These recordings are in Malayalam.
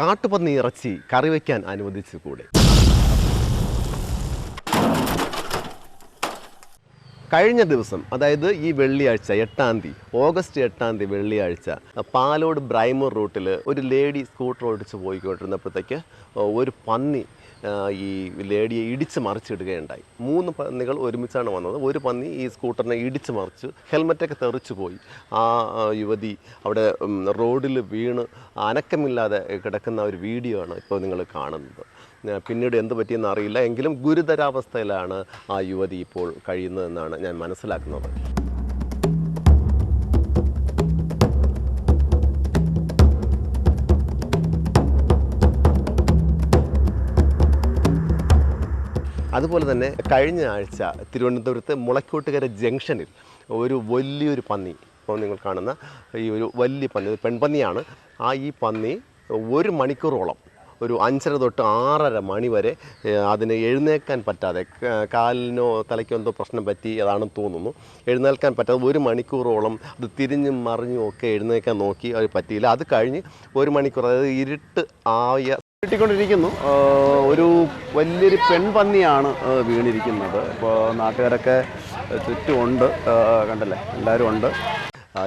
കാട്ടുപന്നി ഇറച്ചി കറി വയ്ക്കാൻ അനുവദിച്ചു കൂടെ കഴിഞ്ഞ ദിവസം അതായത് ഈ വെള്ളിയാഴ്ച എട്ടാം തീയതി ഓഗസ്റ്റ് എട്ടാം തീയതി വെള്ളിയാഴ്ച പാലോട് ബ്രൈമൂർ റൂട്ടിൽ ഒരു ലേഡി സ്കൂട്ടർ ഓടിച്ച് പോയിക്കൊണ്ടിരുന്നപ്പോഴത്തേക്ക് ഒരു പന്നി ഈ ലേഡിയെ ഇടിച്ച് മറിച്ചിടുകയുണ്ടായി. മൂന്ന് പന്നികൾ ഒരുമിച്ചാണ് വന്നത്. ഒരു പന്നി ഈ സ്കൂട്ടറിനെ ഇടിച്ച് മറിച്ച് ഹെൽമറ്റൊക്കെ തെറിച്ചു പോയി. ആ യുവതി അവിടെ റോഡിൽ വീണ് അനക്കമില്ലാതെ കിടക്കുന്ന ഒരു വീഡിയോ ആണ് ഇപ്പോൾ നിങ്ങൾ കാണുന്നത്. പിന്നീട് എന്ത് പറ്റിയെന്ന് അറിയില്ല. എങ്കിലും ഗുരുതരാവസ്ഥയിലാണ് ആ യുവതി ഇപ്പോൾ കഴിയുന്നതെന്നാണ് ഞാൻ മനസ്സിലാക്കുന്നത്. അതുപോലെ തന്നെ കഴിഞ്ഞ ആഴ്ച തിരുവനന്തപുരത്ത് മുളക്കോട്ടുകര ജംഗ്ഷനിൽ ഒരു വലിയൊരു പന്നി ഇപ്പോൾ നിങ്ങൾ കാണുന്ന ഈ ഒരു വലിയ പന്നി പെൺപന്നിയാണ്. ആ ഈ പന്നി ഒരു മണിക്കൂറോളം ഒരു അഞ്ചര തൊട്ട് ആറര മണി വരെ അതിന് എഴുന്നേൽക്കാൻ പറ്റാതെ കാലിനോ തലയ്ക്കോ എന്തോ പ്രശ്നം പറ്റി അതാണെന്ന് തോന്നുന്നു. എഴുന്നേൽക്കാൻ പറ്റാതെ ഒരു മണിക്കൂറോളം അത് തിരിഞ്ഞും മറിഞ്ഞും ഒക്കെ എഴുന്നേൽക്കാൻ നോക്കി അത് പറ്റിയില്ല. അത് കഴിഞ്ഞ് ഒരു മണിക്കൂർ അതായത് ഇരുട്ട് ആയ കിട്ടിക്കൊണ്ടിരിക്കുന്നു ഒരു വലിയൊരു പെൺപന്നിയാണ് പന്നിയാണ് വീണിരിക്കുന്നത്. ഇപ്പോൾ നാട്ടുകാരൊക്കെ ചുറ്റുമുണ്ട് കണ്ടല്ലേ? എല്ലാവരും ഉണ്ട്.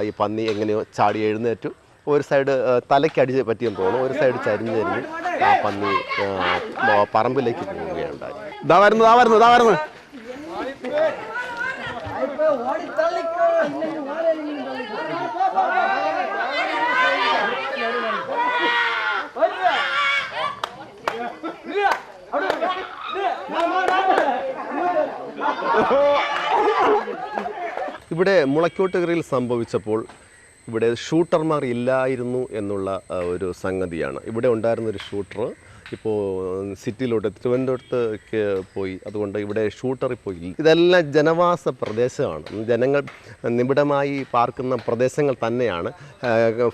ഈ പന്നി എങ്ങനെയോ ചാടി എഴുന്നേറ്റു. ഒരു സൈഡ് തലയ്ക്കടിച്ച് പറ്റിയെന്ന് തോന്നുന്നു. ഒരു സൈഡ് ചരിഞ്ഞ് ചരിഞ്ഞ് ആ പന്നി പറമ്പിലേക്ക് പോവുകയുണ്ടായി. ഇതാ വരുന്നു ഇതാ വരുന്നു ഇതാ വരുന്നു. ഇവിടെ മുളക്കോട്ടുകരയിൽ സംഭവിച്ചപ്പോൾ ഇവിടെ ഷൂട്ടർമാർ ഇല്ലായിരുന്നു എന്നുള്ള ഒരു സംഗതിയാണ്. ഇവിടെ ഉണ്ടായിരുന്ന ഒരു ഷൂട്ടർ ഇപ്പോൾ സിറ്റിയിലോട്ട് തിരുവനന്തപുരത്തേക്ക് പോയി. അതുകൊണ്ട് ഇവിടെ ഇപ്പോൾ ഇല്ല ഇതെല്ലാം ജനവാസ പ്രദേശമാണ്. ജനങ്ങൾ നിബിഡമായി പാർക്കുന്ന പ്രദേശങ്ങൾ തന്നെയാണ്.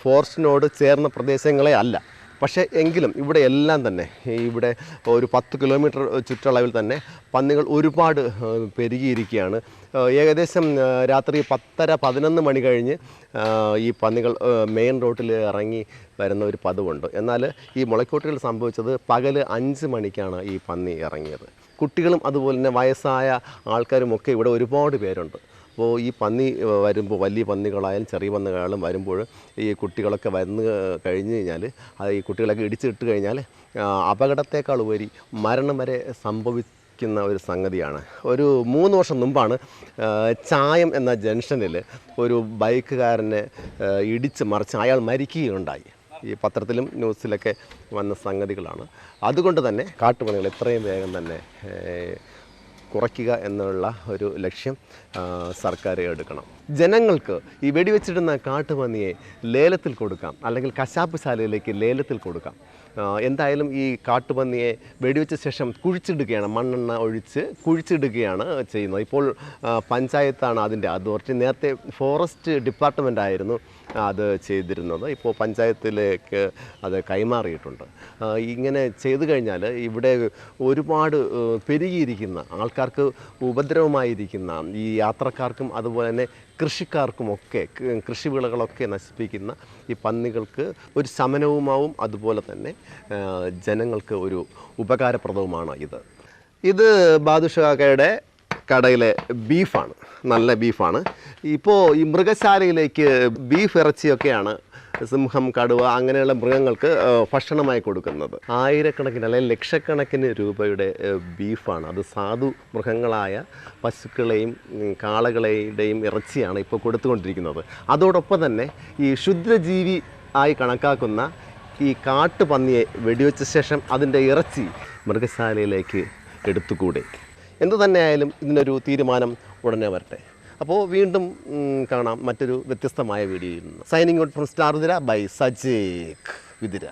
ഫോറസ്റ്റിനോട് ചേർന്ന പ്രദേശങ്ങളെ അല്ല. പക്ഷേ എങ്കിലും ഇവിടെ എല്ലാം തന്നെ ഇവിടെ ഒരു പത്ത് കിലോമീറ്റർ ചുറ്റളവിൽ തന്നെ പന്നികൾ ഒരുപാട് പെരുകിയിരിക്കുകയാണ്. ഏകദേശം രാത്രി പത്തര പതിനൊന്ന് മണി കഴിഞ്ഞ് ഈ പന്നികൾ മെയിൻ റോട്ടിൽ ഇറങ്ങി വരുന്ന ഒരു പതിവുണ്ട്. എന്നാൽ ഈ മുളക്കോട്ടുകൾ സംഭവിച്ചത് പകൽ അഞ്ച് മണിക്കാണ് ഈ പന്നി ഇറങ്ങിയത്. കുട്ടികളും അതുപോലെ തന്നെ വയസ്സായ ആൾക്കാരുമൊക്കെ ഇവിടെ ഒരുപാട് പേരുണ്ട്. അപ്പോൾ ഈ പന്നി വരുമ്പോൾ വലിയ പന്നികളായാലും ചെറിയ പന്നികളായാലും വരുമ്പോൾ ഈ കുട്ടികളൊക്കെ വന്ന് കഴിഞ്ഞ് കഴിഞ്ഞാൽ അത് ഈ കുട്ടികളൊക്കെ ഇടിച്ചിട്ട് കഴിഞ്ഞാൽ അപകടത്തേക്കാൾ ഉപരി മരണം വരെ സംഭവിക്കുന്ന ഒരു സംഗതിയാണ്. ഒരു മൂന്ന് വർഷം മുമ്പാണ് ചായം എന്ന ജംഗ്ഷനിൽ ഒരു ബൈക്കുകാരനെ ഇടിച്ച് മറിച്ച് അയാൾ മരിക്കുകയുണ്ടായി. ഈ പത്രത്തിലും ന്യൂസിലൊക്കെ വന്ന സംഗതികളാണ്. അതുകൊണ്ട് തന്നെ കാട്ടുപണികൾ എത്രയും വേഗം തന്നെ കുറയ്ക്കുക എന്നുള്ള ഒരു ലക്ഷ്യം സർക്കാർ എടുക്കണം. ജനങ്ങൾക്ക് ഈ വെടിവെച്ചിടുന്ന കാട്ടുപന്നിയെ ലേലത്തിൽ കൊടുക്കാം അല്ലെങ്കിൽ കശാപ്പ് ശാലയിലേക്ക് ലേലത്തിൽ കൊടുക്കാം. എന്തായാലും ഈ കാട്ടുപന്നിയെ വെടിവെച്ച ശേഷം കുഴിച്ചിടുകയാണ് മണ്ണെണ്ണ ഒഴിച്ച് കുഴിച്ചിടുകയാണ് ചെയ്യുന്നത്. ഇപ്പോൾ പഞ്ചായത്താണ് അതിന്റെ അതോറിറ്റി. നേരത്തെ ഫോറസ്റ്റ് ഡിപ്പാർട്ട്മെന്റ് ആയിരുന്നു അത് ചെയ്തിരുന്നത്. ഇപ്പോൾ പഞ്ചായത്തിലേക്ക് അത് കൈമാറിയിട്ടുണ്ട്. ഇങ്ങനെ ചെയ്തു കഴിഞ്ഞാൽ ഇവിടെ ഒരുപാട് പെരുകിയിരിക്കുന്ന ആൾക്കാർക്ക് ഉപദ്രവമായിരിക്കുന്ന ഈ യാത്രക്കാർക്കും അതുപോലെ തന്നെ കൃഷിക്കാർക്കുമൊക്കെ കൃഷിവിളകളൊക്കെ നശിപ്പിക്കുന്ന ഈ പന്നികൾക്ക് ഒരു ശമനവുമാവും. അതുപോലെ തന്നെ ജനങ്ങൾക്ക് ഒരു ഉപകാരപ്രദവുമാണ് ഇത്. ഇത് ബാദുഷാക്കയുടെ കടയിലെ ബീഫാണ്. നല്ല ബീഫാണ്. ഇപ്പോൾ ഈ മൃഗശാലയിലേക്ക് ബീഫ് ഇറച്ചിയൊക്കെയാണ് സിംഹം കടുവ അങ്ങനെയുള്ള മൃഗങ്ങൾക്ക് ഭക്ഷണമായി കൊടുക്കുന്നത്. ആയിരക്കണക്കിന് അല്ലെങ്കിൽ ലക്ഷക്കണക്കിന് രൂപയുടെ ബീഫാണ്. അത് സാധു മൃഗങ്ങളായ പശുക്കളെയും കാളകളുടെയും ഇറച്ചിയാണ് ഇപ്പോൾ കൊടുത്തുകൊണ്ടിരിക്കുന്നത്. അതോടൊപ്പം തന്നെ ഈ ക്ഷുദ്രജീവി ആയി കണക്കാക്കുന്ന ഈ കാട്ടുപന്നിയെ വെടിവെച്ച ശേഷം അതിന്റെ ഇറച്ചി മൃഗശാലയിലേക്ക് എടുത്തുകൂടെ. എന്തു തന്നെയായാലും ഇതിനൊരു തീരുമാനം ഉടനെ വരട്ടെ. അപ്പോൾ വീണ്ടും കാണാം മറ്റൊരു വ്യത്യസ്തമായ വീഡിയോയിൽ നിന്ന്. സൈനിങ് ഔട്ട് ഫ്രം സ്റ്റാർ വിതിര ബൈ സജേഖ് വിതിര